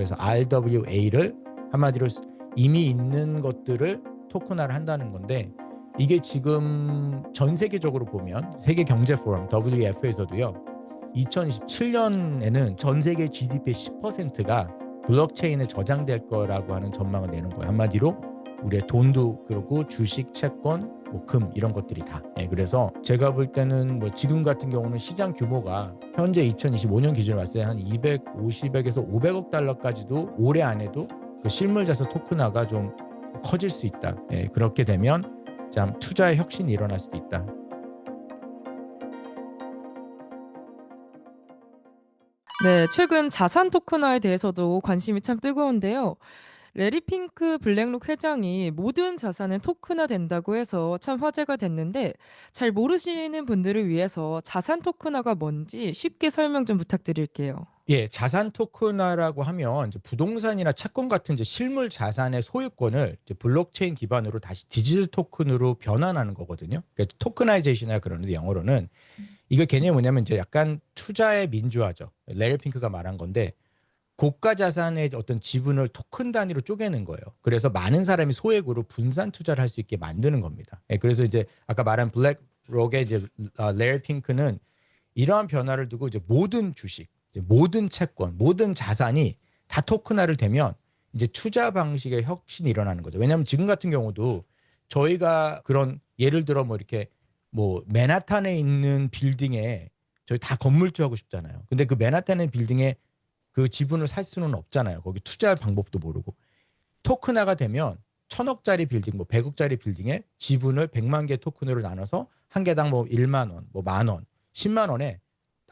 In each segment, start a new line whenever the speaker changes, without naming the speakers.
그래서 RWA를 한마디로 이미 있는 것들을 토큰화를 한다는 건데 이게 지금 전 세계적으로 보면 세계 경제 포럼 WEF에서도요. 2027년에는 전 세계 GDP의 10%가 블록체인에 저장될 거라고 하는 전망을 내는 거예요. 한마디로 우리의 돈도 그렇고 주식, 채권, 뭐 금 이런 것들이 다. 예, 그래서 제가 볼 때는 뭐 지금 같은 경우는 시장 규모가 현재 2025년 기준으로 봤을 때 한 250억에서 500억 달러까지도 올해 안에도 그 실물 자산 토큰화가 좀 커질 수 있다. 예, 그렇게 되면 참 투자의 혁신이 일어날 수도 있다.
네, 최근 자산 토큰화에 대해서도 관심이 참 뜨거운데요. 레리 핑크 블랙록 회장이 모든 자산은 토큰화 된다고 해서 참 화제가 됐는데 잘 모르시는 분들을 위해서 자산 토큰화가 뭔지 쉽게 설명 좀 부탁드릴게요.
예, 자산 토큰화라고 하면 이제 부동산이나 채권 같은 이제 실물 자산의 소유권을 이제 블록체인 기반으로 다시 디지털 토큰으로 변환하는 거거든요. 그러니까 토크나이제이션이라 그러는데 영어로는 이거 개념이 뭐냐면 이제 약간 투자의 민주화죠. 레리 핑크가 말한 건데 고가 자산의 어떤 지분을 토큰 단위로 쪼개는 거예요. 그래서 많은 사람이 소액으로 분산 투자를 할 수 있게 만드는 겁니다. 예, 그래서 이제 아까 말한 블랙록의 이제 아, 레리 핑크는 이러한 변화를 두고 이제 모든 주식, 이제 모든 채권, 모든 자산이 다 토큰화를 되면 이제 투자 방식의 혁신이 일어나는 거죠. 왜냐하면 지금 같은 경우도 저희가 그런 예를 들어 뭐 이렇게 뭐 맨하탄에 있는 빌딩에 저희 다 건물주 하고 싶잖아요. 근데 그 맨하탄에 있는 빌딩에 그 지분을 살 수는 없잖아요. 거기 투자할 방법도 모르고 토큰화가 되면 천억짜리 빌딩, 뭐 백억짜리 빌딩에 지분을 백만 개 토큰으로 나눠서 한 개당 뭐 1만 원, 뭐 만 원, 10만 원에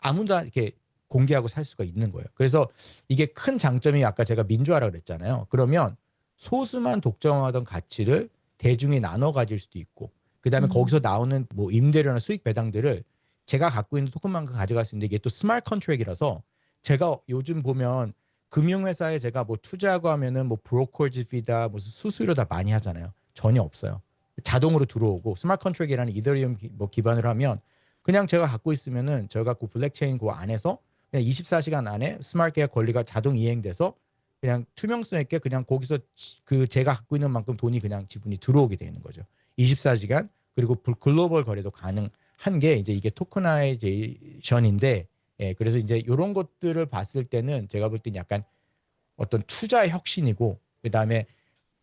아무나 이렇게 공개하고 살 수가 있는 거예요. 그래서 이게 큰 장점이 아까 제가 민주화라 그랬잖아요. 그러면 소수만 독점하던 가치를 대중이 나눠 가질 수도 있고 그 다음에
음.
거기서 나오는 뭐 임대료나 수익 배당들을 제가 갖고 있는 토큰만큼 가져갈 수 있는데 이게 또 스마트 컨트랙이라서 제가 요즘 보면 금융회사에 제가 뭐 투자하고 하면은 뭐 브로커지 피다 무슨 수수료 다 많이 하잖아요. 전혀 없어요. 자동으로 들어오고 스마트 컨트랙이라는 이더리움 기- 뭐 기반으로 하면 그냥 제가 갖고 있으면은 제가 그 블랙체인 그 안에서 그냥 24시간 안에 스마트 계약 권리가 자동 이행돼서 그냥 투명성 있게 그냥 거기서 지- 그 제가 갖고 있는 만큼 돈이 그냥 지분이 들어오게 되는 거죠. 24시간 그리고 불- 글로벌 거래도 가능한 게 이제 이게 토커나이제이션인데 예, 그래서 이제 이런 것들을 봤을 때는 제가 볼 때는 약간 어떤 투자 혁신이고 그 다음에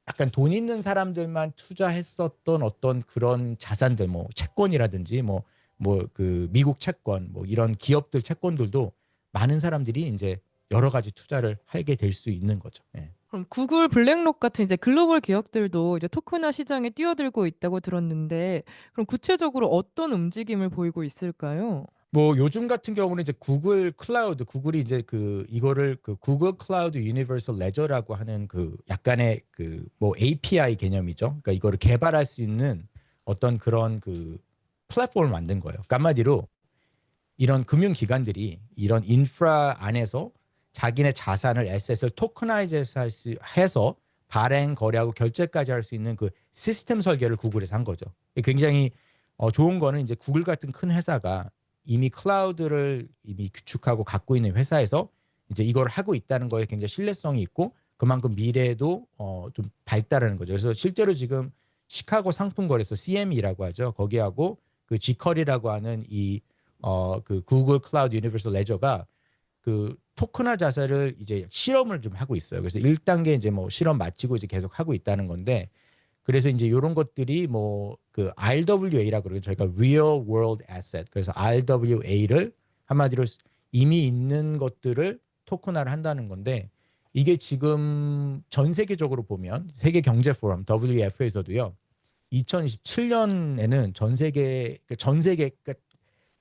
약간 돈 있는 사람들만 투자했었던 어떤 그런 자산들 뭐 채권이라든지 뭐 뭐 그 미국 채권 뭐 이런 기업들 채권들도 많은 사람들이 이제 여러 가지 투자를 하게 될 수 있는 거죠. 예.
그럼 구글 블랙록 같은 이제 글로벌 기업들도 이제 토큰화 시장에 뛰어들고 있다고 들었는데 그럼 구체적으로 어떤 움직임을 보이고 있을까요?
뭐 요즘 같은 경우는 이제 구글 클라우드, 구글이 이제 그 이거를 그 구글 클라우드 유니버설 레저라고 하는 그 약간의 그 뭐 API 개념이죠. 그러니까 이거를 개발할 수 있는 어떤 그런 그 플랫폼을 만든 거예요. 그러니까 한마디로 이런 금융 기관들이 이런 인프라 안에서 자기네 자산을 에셋을 토커나이즈해서 할 수- 해서 발행 거래하고 결제까지 할 수 있는 그 시스템 설계를 구글에서 한 거죠. 굉장히 어, 좋은 거는 이제 구글 같은 큰 회사가 이미 클라우드를 이미 구축하고 갖고 있는 회사에서 이제 이걸 하고 있다는 거에 굉장히 신뢰성이 있고 그만큼 미래에도 어, 좀 발달하는 거죠. 그래서 실제로 지금 시카고 상품 거래소 CME라고 하죠. 거기하고 그 G컬이라고 하는 이 어 그 구글 클라우드 유니버설 레저가 그 토큰화 자산을 이제 실험을 좀 하고 있어요. 그래서 1단계 이제 뭐 실험 마치고 이제 계속 하고 있다는 건데 그래서 이제 이런 것들이 뭐 그 RWA라고 그러고 저희가 Real World Asset 그래서 RWA를 한마디로 이미 있는 것들을 토큰화를 한다는 건데 이게 지금 전 세계적으로 보면 세계 경제 포럼 WEF에서도요. 2027년에는 전 세계 그전 세계 그러니까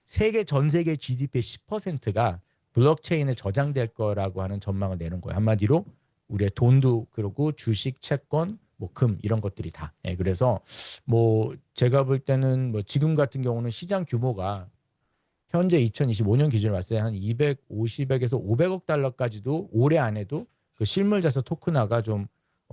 세계 전 세계 GDP의 10%가 블록체인에 저장될 거라고 하는 전망을 내는 거예요. 한마디로 우리의 돈도 그러고 주식, 채권, 뭐 금 이런 것들이 다. 예, 그래서 뭐 제가 볼 때는 뭐 지금 같은 경우는 시장 규모가 현재 2025년 기준으로 봤을 때 한 250억에서 500억 달러까지도 올해 안에도 그 실물 자산 토큰화가 좀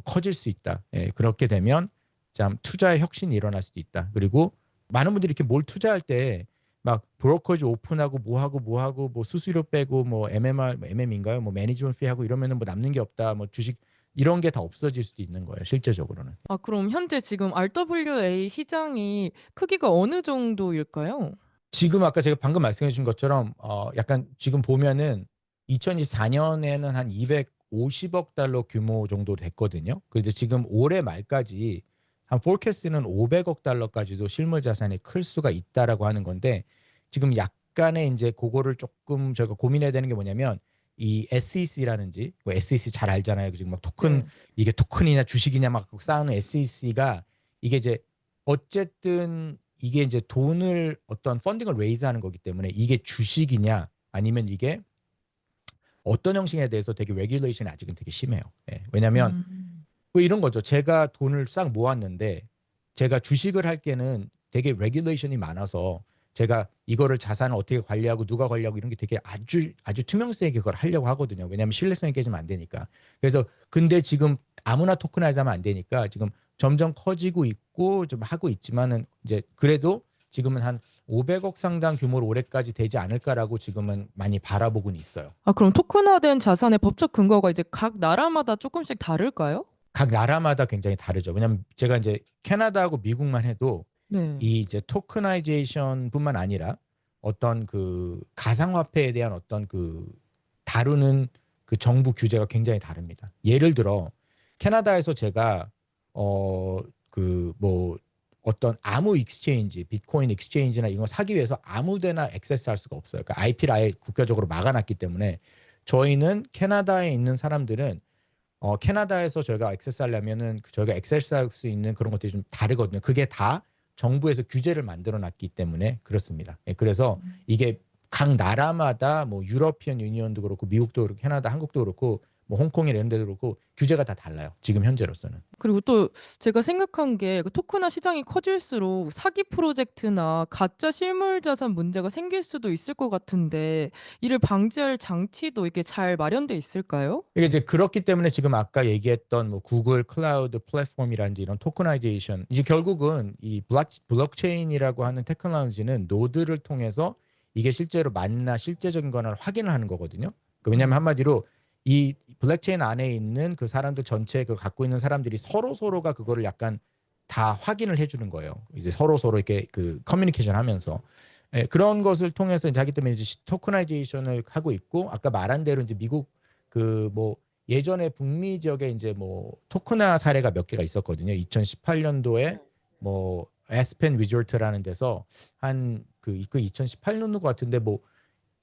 커질 수 있다. 예, 그렇게 되면 참 투자의 혁신이 일어날 수도 있다. 그리고 많은 분들이 이렇게 뭘 투자할 때 막 브로커즈 오픈하고 뭐 하고 뭐 하고 뭐 수수료 빼고 뭐 MMR 뭐 MM인가요? 뭐 매니지먼트 피 하고 이러면은 뭐 남는 게 없다. 뭐 주식 이런 게 다 없어질 수도 있는 거예요. 실제적으로는.
아 그럼 현재 지금 RWA 시장이 크기가 어느 정도일까요?
지금 아까 제가 방금 말씀해 주신 것처럼 어 약간 지금 보면은 2024년에는 한 250억 달러 규모 정도 됐거든요. 그래서 지금 올해 말까지 한 포캐스트는 500억 달러까지도 실물 자산이 클 수가 있다라고 하는 건데 지금 약간의 이제 그거를 조금 저희가 고민해야 되는 게 뭐냐면 이 SEC라는지 뭐 SEC 잘 알잖아요. 지금 막 토큰
네.
이게 토큰이냐 주식이냐 막 쌓는 SEC가 이게 이제 어쨌든 이게 이제 돈을 어떤 펀딩을 레이즈하는 거기 때문에 이게 주식이냐 아니면 이게 어떤 형식에 대해서 되게 레귤레이션이 아직은 되게 심해요. 예. 왜냐하면
음.
뭐 이런 거죠. 제가 돈을 싹 모았는데 제가 주식을 할 때는 되게 레귤레이션이 많아서 제가 이거를 자산을 어떻게 관리하고 누가 관리하고 이런 게 되게 아주 아주 투명성 있게 그걸 하려고 하거든요. 왜냐하면 신뢰성이 깨지면 안 되니까. 그래서 근데 지금 아무나 토큰화이즈하면 안 되니까 지금 점점 커지고 있고 좀 하고 있지만은 이제 그래도 지금은 한 500억 상당 규모로 올해까지 되지 않을까라고 지금은 많이 바라보고는 있어요.
아 그럼 토큰화된 자산의 법적 근거가 이제 각 나라마다 조금씩 다를까요?
각 나라마다 굉장히 다르죠. 왜냐하면 제가 이제 캐나다하고 미국만 해도
네.
이 이제 토큰아이제이션뿐만 아니라 어떤 그 가상화폐에 대한 어떤 그 다루는 그 정부 규제가 굉장히 다릅니다. 예를 들어 캐나다에서 제가 어 그 뭐 어떤 아무 익스체인지, 비트코인 익스체인지나 이런 거 사기 위해서 아무데나 액세스할 수가 없어요. 그러니까 IP를 아예 국가적으로 막아놨기 때문에 저희는 캐나다에 있는 사람들은 어 캐나다에서 저희가 액세스하려면은 그 저희가 액세스할 수 있는 그런 것들이 좀 다르거든요. 그게 다 정부에서 규제를 만들어 놨기 때문에 그렇습니다. 예, 그래서 이게 각 나라마다 뭐 유러피언 유니언도 그렇고 미국도 그렇고 캐나다, 한국도 그렇고 뭐 홍콩이나 이런 데도 그렇고 규제가 다 달라요. 지금 현재로서는.
그리고 또 제가 생각한 게그 토큰화 시장이 커질수록 사기 프로젝트나 가짜 실물 자산 문제가 생길 수도 있을 것 같은데 이를 방지할 장치도 이게 잘 마련돼 있을까요?
이게 이제 그렇기 때문에 지금 아까 얘기했던 뭐 구글 클라우드 플랫폼이라든지 이런 토큰아이제이션 이제 결국은 이 블록, 블록체인이라고 하는 테크놀로지는 노드를 통해서 이게 실제로 맞나 실제적인 거나 확인을 하는 거거든요. 그 왜냐하면 한마디로 이 블록체인 안에 있는 그 사람들 전체 그 갖고 있는 사람들이 서로 서로가 그거를 약간 다 확인을 해주는 거예요. 이제 서로 서로 이렇게 그 커뮤니케이션 하면서 예, 그런 것을 통해서 이제 하기 때문에 이제 토큰아이제이션을 하고 있고 아까 말한 대로 이제 미국 그 뭐 예전에 북미 지역에 이제 뭐 토큰화 사례가 몇 개가 있었거든요. 2018년도에 뭐 에스펜 리조트라는 데서 한 그 그 2018년도 같은데 뭐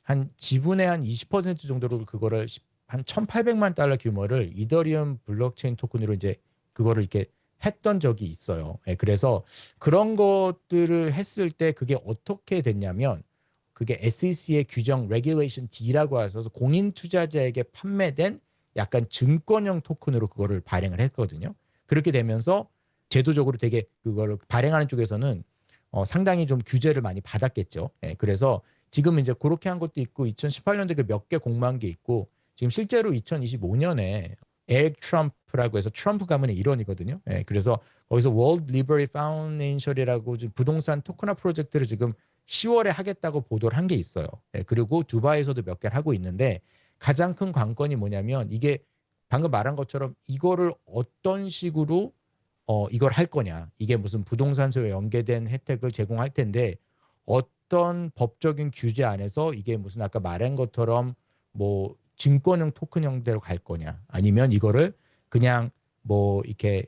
한 지분의 한 20% 정도로 그거를 십- 한 1,800만 달러 규모를 이더리움 블록체인 토큰으로 이제 그거를 이렇게 했던 적이 있어요. 예, 그래서 그런 것들을 했을 때 그게 어떻게 됐냐면 그게 SEC의 규정 Regulation D라고 해서 공인 투자자에게 판매된 약간 증권형 토큰으로 그거를 발행을 했거든요. 그렇게 되면서 제도적으로 되게 그거를 발행하는 쪽에서는 어, 상당히 좀 규제를 많이 받았겠죠. 예, 그래서 지금 이제 그렇게 한 것도 있고 2018년도에 몇 개 공모한 게 있고 지금 실제로 2025년에 에릭 트럼프라고 해서 트럼프 가문의 일원이거든요. 예, 그래서 거기서 월드 리버리 파운데이션이라고 부동산 토큰화 프로젝트를 지금 10월에 하겠다고 보도를 한 게 있어요. 예, 그리고 두바이에서도 몇 개를 하고 있는데 가장 큰 관건이 뭐냐면 이게 방금 말한 것처럼 이거를 어떤 식으로 어 이걸 할 거냐 이게 무슨 부동산소에 연계된 혜택을 제공할 텐데 어떤 법적인 규제 안에서 이게 무슨 아까 말한 것처럼 뭐 증권형 토큰 형태로 갈 거냐 아니면 이거를 그냥 뭐 이렇게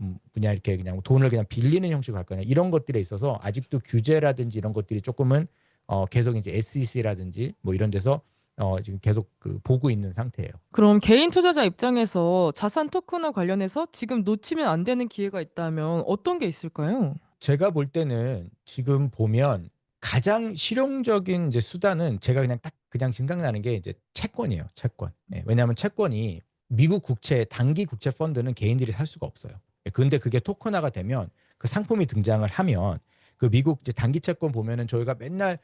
음, 그냥 이렇게 그냥 돈을 그냥 빌리는 형식으로 갈 거냐 이런 것들에 있어서 아직도 규제라든지 이런 것들이 조금은 어 계속 이제 SEC라든지 뭐 이런 데서 어 지금 계속 그 보고 있는 상태예요.
그럼 개인 투자자 입장에서 자산 토큰화 관련해서 지금 놓치면 안 되는 기회가 있다면 어떤 게 있을까요?
제가 볼 때는 지금 보면 가장 실용적인 이제 수단은 제가 그냥 딱 그냥 생각나는 게 이제 채권이에요. 채권. 예, 왜냐하면 채권이 미국 국채 단기 국채 펀드는 개인들이 살 수가 없어요. 예, 근데 그게 토큰화가 되면 그 상품이 등장을 하면 그 미국 이제 단기 채권 보면은 저희가 맨날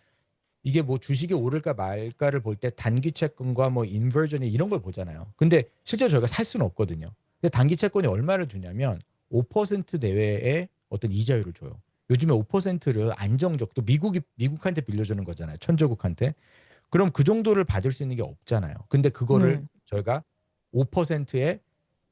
이게 뭐 주식이 오를까 말까를 볼 때 단기 채권과 뭐 인버전이 이런 걸 보잖아요. 근데 실제 저희가 살 수는 없거든요. 근데 단기 채권이 얼마를 주냐면 5% 내외의 어떤 이자율을 줘요. 요즘에 5%를 안정적 또 미국이 미국한테 빌려주는 거잖아요. 천조국한테. 그럼 그 정도를 받을 수 있는 게 없잖아요. 근데 그거를
네.
저희가 5%에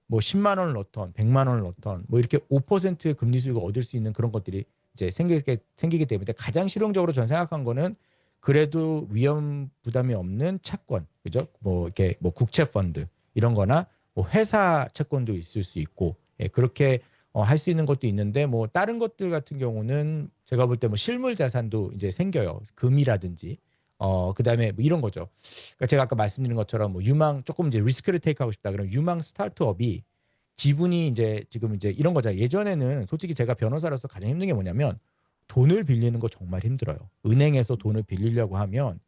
뭐 10만 원을 넣던 100만 원을 넣던 뭐 이렇게 5%의 금리 수익을 얻을 수 있는 그런 것들이 이제 생기게 생기기 때문에 가장 실용적으로 전 생각한 거는 그래도 위험 부담이 없는 채권 그죠? 뭐 이렇게 뭐 국채 펀드 이런 거나 뭐 회사 채권도 있을 수 있고 예, 그렇게 어, 할 수 있는 것도 있는데 뭐 다른 것들 같은 경우는 제가 볼 때 뭐 실물 자산도 이제 생겨요. 금이라든지 어 그 다음에 뭐 이런 거죠. 그러니까 제가 아까 말씀드린 것처럼 뭐 유망 조금 이제 리스크를 테이크하고 싶다 그러면 유망 스타트업이 지분이 이제 지금 이제 이런 거잖아요. 예전에는 솔직히 제가 변호사로서 가장 힘든 게 뭐냐면 돈을 빌리는 거 정말 힘들어요. 은행에서 돈을 빌리려고 하면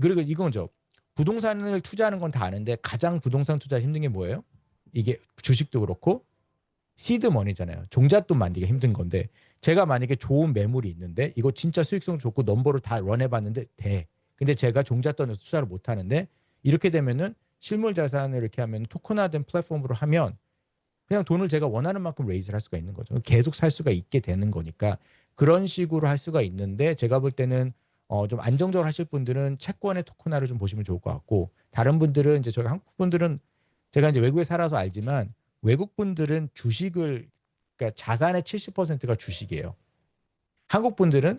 그리고 이건죠. 부동산을 투자하는 건 다 아는데 가장 부동산 투자 힘든 게 뭐예요? 이게 주식도 그렇고 시드 머니잖아요. 종잣돈 만들기가 힘든 건데 제가 만약에 좋은 매물이 있는데 이거 진짜 수익성 좋고 넘버를 다 런해봤는데 돼. 근데 제가 종잣돈에서 투자를 못 하는데 이렇게 되면은 실물 자산을 이렇게 하면 토큰화된 플랫폼으로 하면 그냥 돈을 제가 원하는 만큼 레이즈를 할 수가 있는 거죠. 계속 살 수가 있게 되는 거니까 그런 식으로 할 수가 있는데 제가 볼 때는 어 좀 안정적으로 하실 분들은 채권의 토큰화를 좀 보시면 좋을 것 같고 다른 분들은 이제 저희 한국 분들은 제가 이제 외국에 살아서 알지만 외국 분들은 주식을 그러니까 자산의 70%가 주식이에요. 한국 분들은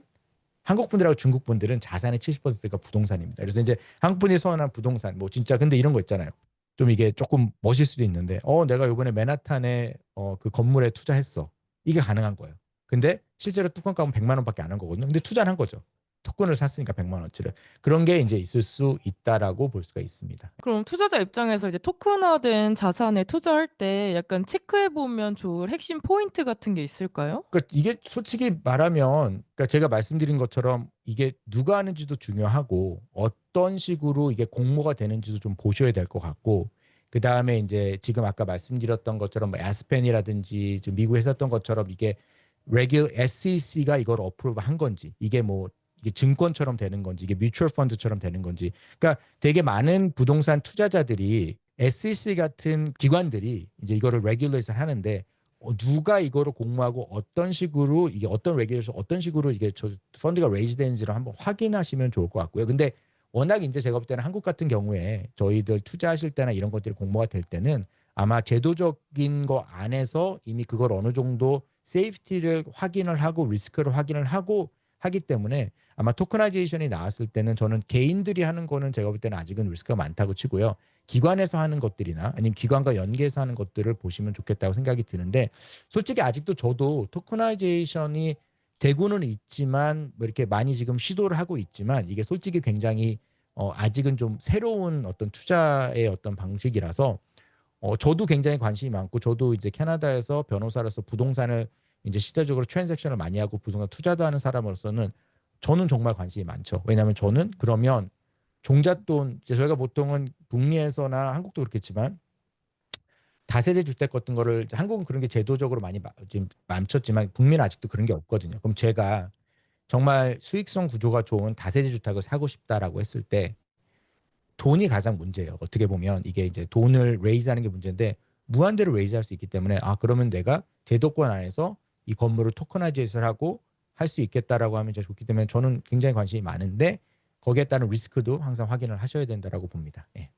한국 분들하고 중국 분들은 자산의 70%가 부동산입니다. 그래서 이제 한국 분이 선호하는 부동산 뭐 진짜 근데 이런 거 있잖아요. 좀 이게 조금 멋일 수도 있는데 어 내가 요번에 맨하탄에 어 그 건물에 투자했어. 이게 가능한 거예요. 근데 실제로 뚜껑 까면 100만 원밖에 안 한 거거든요. 근데 투자를 한 거죠. 토큰을 샀으니까 100만 원치를. 그런 게 이제 있을 수 있다라고 볼 수가 있습니다.
그럼 투자자 입장에서 이제 토큰화된 자산에 투자할 때 약간 체크해 보면 좋을 핵심 포인트 같은 게 있을까요?
그러니까 이게 솔직히 말하면 그러니까 제가 말씀드린 것처럼 이게 누가 하는지도 중요하고 어떤 식으로 이게 공모가 되는지도 좀 보셔야 될 것 같고 그 다음에 이제 지금 아까 말씀드렸던 것처럼 뭐 아스펜이라든지 지금 미국에 했었던 것처럼 이게 레귤 SEC가 이걸 어프로브 한 건지 이게 뭐 이게 증권처럼 되는 건지 이게 뮤추얼 펀드처럼 되는 건지 그러니까 되게 많은 부동산 투자자들이 SEC 같은 기관들이 이제 이거를 레귤레이션 하는데 어, 누가 이거를 공모하고 어떤 식으로 이게 어떤 레귤에이션 어떤 식으로 이게 저 펀드가 레이즈 되는지를 한번 확인하시면 좋을 것 같고요. 근데 워낙 이제 제가 볼 때는 한국 같은 경우에 저희들 투자하실 때나 이런 것들이 공모가 될 때는 아마 제도적인 거 안에서 이미 그걸 어느 정도 세이프티를 확인을 하고 리스크를 확인을 하고 하기 때문에 아마 토크나이제이션이 나왔을 때는 저는 개인들이 하는 거는 제가 볼 때는 아직은 리스크가 많다고 치고요. 기관에서 하는 것들이나 아니면 기관과 연계해서 하는 것들을 보시면 좋겠다고 생각이 드는데 솔직히 아직도 저도 토크나이제이션이 되고는 있지만 뭐 이렇게 많이 지금 시도를 하고 있지만 이게 솔직히 굉장히 어 아직은 좀 새로운 어떤 투자의 어떤 방식이라서 어 저도 굉장히 관심이 많고 저도 이제 캐나다에서 변호사로서 부동산을 이제 시대적으로 트랜잭션을 많이 하고 부동산 투자도 하는 사람으로서는 저는 정말 관심이 많죠. 왜냐하면 저는 그러면 종잣돈 이제 저희가 보통은 북미에서나 한국도 그렇겠지만 다세대 주택 같은 거를 한국은 그런 게 제도적으로 많이 마- 지금 멈췄지만 북미는 아직도 그런 게 없거든요. 그럼 제가 정말 수익성 구조가 좋은 다세대 주택을 사고 싶다라고 했을 때 돈이 가장 문제예요. 어떻게 보면 이게 이제 돈을 레이즈하는 게 문제인데 무한대로 레이즈할 수 있기 때문에 아 그러면 내가 제도권 안에서 이 건물을 토커나이제이션 하고 할 수 있겠다라고 하면 좋기 때문에 저는 굉장히 관심이 많은데 거기에 따른 리스크도 항상 확인을 하셔야 된다라고 봅니다. 예.